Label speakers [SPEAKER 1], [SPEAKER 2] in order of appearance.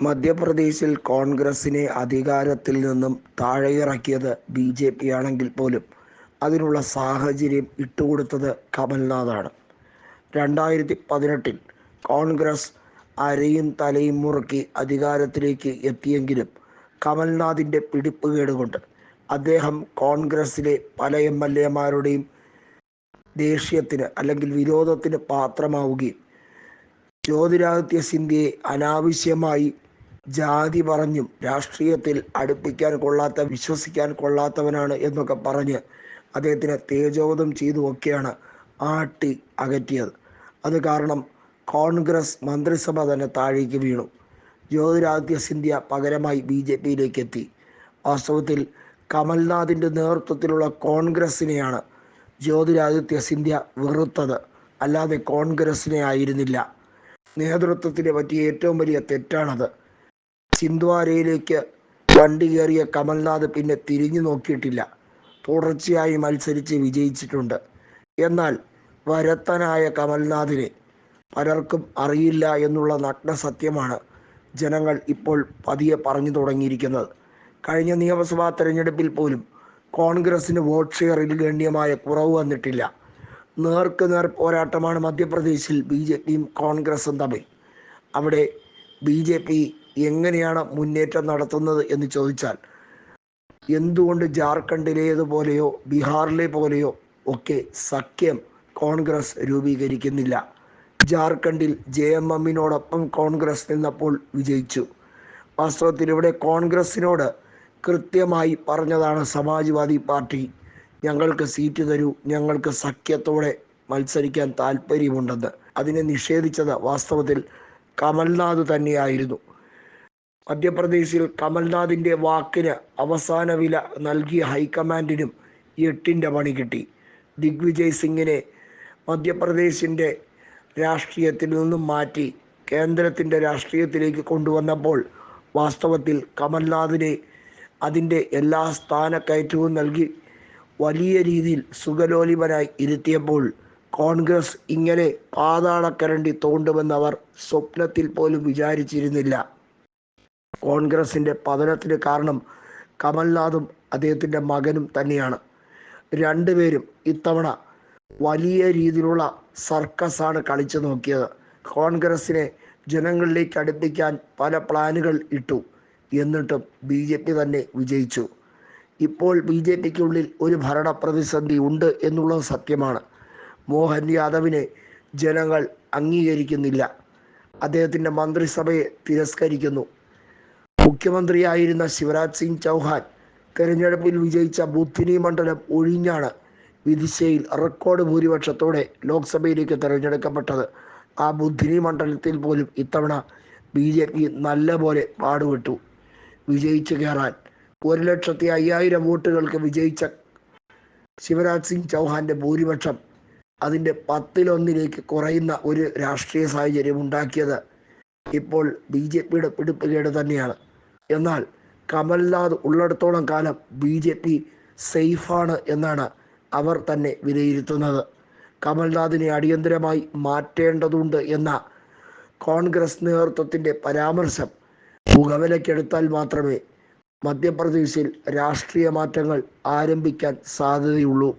[SPEAKER 1] മധ്യപ്രദേശിൽ കോൺഗ്രസിനെ അധികാരത്തിൽ നിന്നും താഴെയിറക്കിയത് ബി ജെ പി ആണെങ്കിൽ പോലും. അതിനുള്ള സാഹചര്യം ഇട്ടുകൊടുത്തത് കമൽനാഥാണ്. രണ്ടായിരത്തി പതിനെട്ടിൽ കോൺഗ്രസ് അരയും തലയും മുറുക്കി അധികാരത്തിലേക്ക് എത്തിയെങ്കിലും കമൽനാഥിന്റെ പിടിപ്പുകേട് കൊണ്ട് അദ്ദേഹം കോൺഗ്രസിലെ പല എം എൽ എമാരുടെയും ദേഷ്യത്തിന് അല്ലെങ്കിൽ വിരോധത്തിന് പാത്രമാവുകയും ജ്യോതിരാദിത്യ സിന്ധ്യയെ അനാവശ്യമായി ജാതി പറഞ്ഞും രാഷ്ട്രീയത്തിൽ അടുപ്പിക്കാൻ കൊള്ളാത്ത വിശ്വസിക്കാൻ കൊള്ളാത്തവനാണ് എന്നൊക്കെ പറഞ്ഞ് അദ്ദേഹത്തിനെ തേജോവധം ചെയ്തുമൊക്കെയാണ് ആട്ടി അകറ്റിയത്. അത് കാരണം കോൺഗ്രസ് മന്ത്രിസഭ തന്നെ താഴേക്ക് വീണു. ജ്യോതിരാദിത്യ സിന്ധ്യ പകരമായി ബി ജെ പിയിലേക്ക് എത്തി വാസ്തവത്തിൽ കമൽനാഥിന്റെ നേതൃത്വത്തിലുള്ള കോൺഗ്രസിനെയാണ് ജ്യോതിരാദിത്യ സിന്ധ്യ വെറുത്തത്. അല്ലാതെ കോൺഗ്രസിനെ ആയിരുന്നില്ല. നേതൃത്വത്തിന് പറ്റിയ ഏറ്റവും വലിയ തെറ്റാണത്. ചിന്ദ്വാരയിലേക്ക് വണ്ടി കയറിയ കമൽനാഥ് പിന്നെ തിരിഞ്ഞു നോക്കിയിട്ടില്ല. തുടർച്ചയായി മത്സരിച്ച് വിജയിച്ചിട്ടുണ്ട്. എന്നാൽ വരത്തനായ കമൽനാഥിനെ പലർക്കും അറിയില്ല എന്നുള്ള നഗ്ന സത്യമാണ് ജനങ്ങൾ ഇപ്പോൾ പതിയെ പറഞ്ഞു തുടങ്ങിയിരിക്കുന്നത്. കഴിഞ്ഞ നിയമസഭാ തെരഞ്ഞെടുപ്പിൽ പോലും കോൺഗ്രസിന് വോട്ട് ഷെയറിൽ ഗണ്യമായ കുറവ് വന്നിട്ടില്ല. നേർക്ക് നേർ പോരാട്ടമാണ് മധ്യപ്രദേശിൽ ബി ജെ പിയും കോൺഗ്രസും തമ്മിൽ. അവിടെ ബി ജെ പി എങ്ങനെയാണ് മുന്നേറ്റം നടത്തുന്നത് എന്ന് ചോദിച്ചാൽ എന്തുകൊണ്ട് ജാർഖണ്ഡിലേതുപോലെയോ ബീഹാറിലെ പോലെയോ ഒക്കെ സഖ്യം കോൺഗ്രസ് രൂപീകരിക്കുന്നില്ല? ജാർഖണ്ഡിൽ ജെ എം എമ്മിനോടൊപ്പം കോൺഗ്രസ് നിന്നപ്പോൾ വിജയിച്ചു. വാസ്തവത്തിൽ ഇവിടെ കോൺഗ്രസിനോട് കൃത്യമായി പറഞ്ഞതാണ് സമാജ്വാദി പാർട്ടി. ഞങ്ങൾക്ക് സീറ്റ് തരൂ ഞങ്ങൾക്ക് സഖ്യത്തോടെ മത്സരിക്കാൻ താല്പര്യമുണ്ടെന്ന് അതിനെ നിഷേധിച്ചത് വാസ്തവത്തിൽ കമൽനാഥ് തന്നെയായിരുന്നു. മധ്യപ്രദേശിൽ കമൽനാഥിന്റെ വാക്കിന് അവസാന വില നൽകിയ ഹൈക്കമാൻഡിനും എട്ടിന്റെ പണി കിട്ടി. ദിഗ്വിജയ് സിംഗിനെ മധ്യപ്രദേശിന്റെ രാഷ്ട്രീയത്തിൽ നിന്നും മാറ്റി കേന്ദ്രത്തിന്റെ രാഷ്ട്രീയത്തിലേക്ക് കൊണ്ടുവന്നപ്പോൾ വാസ്തവത്തിൽ കമൽനാഥിനെ അതിന്റെ എല്ലാ സ്ഥാനക്കയറ്റവും നൽകി വലിയ രീതിയിൽ സുഖലോലിപനായി ഇരുത്തിയപ്പോൾ കോൺഗ്രസ് ഇങ്ങനെ പാതാളക്കരണ്ടി തോണ്ടുമെന്നവർ സ്വപ്നത്തിൽ പോലും വിചാരിച്ചിരുന്നില്ല. കോൺഗ്രസിന്റെ പതനത്തിന് കാരണം കമൽനാഥും അദ്ദേഹത്തിന്റെ മകനും തന്നെയാണ്. രണ്ടുപേരും ഇത്തവണ വലിയ രീതിയിലുള്ള സർക്കസാണ് കളിച്ചു നോക്കിയത്. കോൺഗ്രസിനെ ജനങ്ങളിലേക്ക് അടുപ്പിക്കാൻ പല പ്ലാനുകൾ ഇട്ടു. എന്നിട്ടും ബി ജെ പി തന്നെ വിജയിച്ചു. ഇപ്പോൾ ബി ജെ പിക്കുള്ളിൽ ഒരു ഭരണ പ്രതിസന്ധി ഉണ്ട് എന്നുള്ളത് സത്യമാണ്. മോഹൻ യാദവിനെ ജനങ്ങൾ അംഗീകരിക്കുന്നില്ല. അദ്ദേഹത്തിന്റെ മന്ത്രിസഭയെ തിരസ്കരിക്കുന്നു. മുഖ്യമന്ത്രിയായിരുന്ന ശിവരാജ് സിംഗ് ചൗഹാൻ തെരഞ്ഞെടുപ്പിൽ വിജയിച്ച ബുദ്ധിനി മണ്ഡലം ഒഴിഞ്ഞാണ് വിദിശയിൽ റെക്കോർഡ് ഭൂരിപക്ഷത്തോടെ ലോക്സഭയിലേക്ക് തെരഞ്ഞെടുക്കപ്പെട്ടത്. ആ ബുദ്ധിനി മണ്ഡലത്തിൽ പോലും ഇത്തവണ ബി ജെ പി നല്ല പോലെ പാടുപെട്ടു. വിജയിച്ചു കയറാൻ ഒരു ലക്ഷത്തി അയ്യായിരം വോട്ടുകൾക്ക് വിജയിച്ച ശിവരാജ് സിംഗ് ചൗഹാന്റെ ഭൂരിപക്ഷം അതിന്റെ പത്തിലൊന്നിലേക്ക് കുറയുന്ന ഒരു രാഷ്ട്രീയ സാഹചര്യം ഉണ്ടാക്കിയത് ഇപ്പോൾ ബി ജെ പിയുടെ പിടിപ്പുകേട് തന്നെയാണ്. എന്നാൽ കമൽനാഥ് ഉള്ളിടത്തോളം കാലം ബി ജെ പി സേഫാണ് എന്നാണ് അവർ തന്നെ വിലയിരുത്തുന്നത്. കമൽനാഥിനെ അടിയന്തരമായി മാറ്റേണ്ടതുണ്ട് എന്ന കോൺഗ്രസ് നേതൃത്വത്തിന്റെ പരാമർശം മുഖവിലക്കെടുത്താൽ മാത്രമേ മധ്യപ്രദേശിൽ രാഷ്ട്രീയ മാറ്റങ്ങൾ ആരംഭിക്കാൻ സാധ്യതയുള്ളൂ.